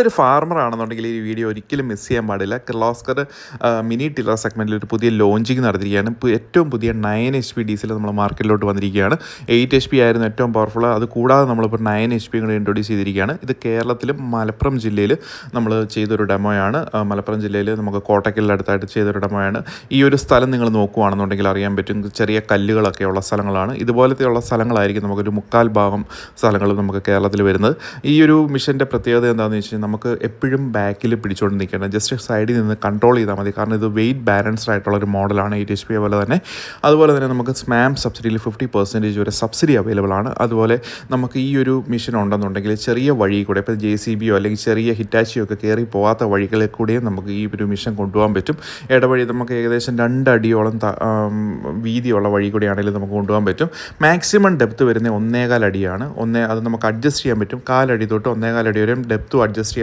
നിങ്ങളൊരു ഫാർമർ ആണെന്നുണ്ടെങ്കിൽ ഈ വീഡിയോ ഒരിക്കലും മിസ് ചെയ്യാൻ പാടില്ല. കിർലോസ്കർ മിനി ടില്ലർ സെഗ്മെന്റിൽ ഒരു പുതിയ ലോഞ്ചിങ് നടത്തിയിരിക്കുകയാണ്. ഏറ്റവും പുതിയ നയൻ എച്ച് പി ഡീസൽ നമ്മൾ മാർക്കറ്റിലോട്ട് വന്നിരിക്കുകയാണ്. എയ്റ്റ് എച്ച് പി ആയിരുന്നു ഏറ്റവും പവർഫുൾ അത് കൂടാതെ നമ്മളിപ്പോൾ നയൻ എച്ച് പി കൂടെ ഇൻട്രൊഡ്യൂസ് ചെയ്തിരിക്കുകയാണ്. ഇത് കേരളത്തിലും മലപ്പുറം ജില്ലയിൽ നമ്മൾ ചെയ്തൊരു ഡെമോയാണ് മലപ്പുറം ജില്ലയിൽ നമുക്ക് കോട്ടക്കലിന്റെ അടുത്തായിട്ട് ചെയ്തൊരു ഡെമോയാണ് ഈ ഒരു സ്ഥലം നിങ്ങൾ നോക്കുകയാണെന്നുണ്ടെങ്കിൽ അറിയാൻ പറ്റും. ചെറിയ കല്ലുകളൊക്കെ ഉള്ള സ്ഥലങ്ങളാണ്. ഇതുപോലത്തെയുള്ള സ്ഥലങ്ങളായിരിക്കും നമുക്കൊരു മുക്കാൽ ഭാഗം സ്ഥലങ്ങൾ നമുക്ക് കേരളത്തിൽ വരുന്നത്. ഈ ഒരു മിഷന്റെ പ്രത്യേകത എന്താണെന്ന് വെച്ച് കഴിഞ്ഞാൽ നമുക്ക് എപ്പോഴും ബാക്കിൽ പിടിച്ചുകൊണ്ട് നിൽക്കേണ്ട. ജസ്റ്റ് സൈഡിൽ നിന്ന് കൺട്രോൾ ചെയ്താൽ മതി. കാരണം ഇത് വെയിറ്റ് ബാലൻസ്ഡ് ആയിട്ടുള്ള ഒരു മോഡലാണ് എയ്റ്റ് എച്ച് പി പോലെ തന്നെ. അതുപോലെ തന്നെ നമുക്ക് സ്മാം സബ്സിഡിയിൽ ഫിഫ്റ്റി പെർസെന്റേജ് വരെ സബ്സിഡി അവൈലബിൾ ആണ്. അതുപോലെ നമുക്ക് ഈ ഒരു മിഷൻ ഉണ്ടെന്നുണ്ടെങ്കിൽ ചെറിയ വഴി കൂടെ ഇപ്പോൾ ജെ സി ബിയോ അല്ലെങ്കിൽ ചെറിയ ഹിറ്റാച്ചിയോ ഒക്കെ കയറി പോകാത്ത വഴികളിൽ കൂടെയും നമുക്ക് ഈ ഒരു മിഷൻ കൊണ്ടുപോകാൻ പറ്റും. ഇടവഴി നമുക്ക് ഏകദേശം രണ്ടടിയോളം വീതിയുള്ള വഴി കൂടിയാണെങ്കിലും നമുക്ക് കൊണ്ടുപോകാൻ പറ്റും. മാക്സിമം ഡെപ്ത് വരുന്ന ഒന്നേകാൽ അടിയാണ്. ഒന്നേ അത് നമുക്ക് അഡ്ജസ്റ്റ് ചെയ്യാൻ പറ്റും. കാലടി തൊട്ട് ഒന്നേകാൽ അടി വരെയും ഡെപ്തും അഡ്ജസ്റ്റ്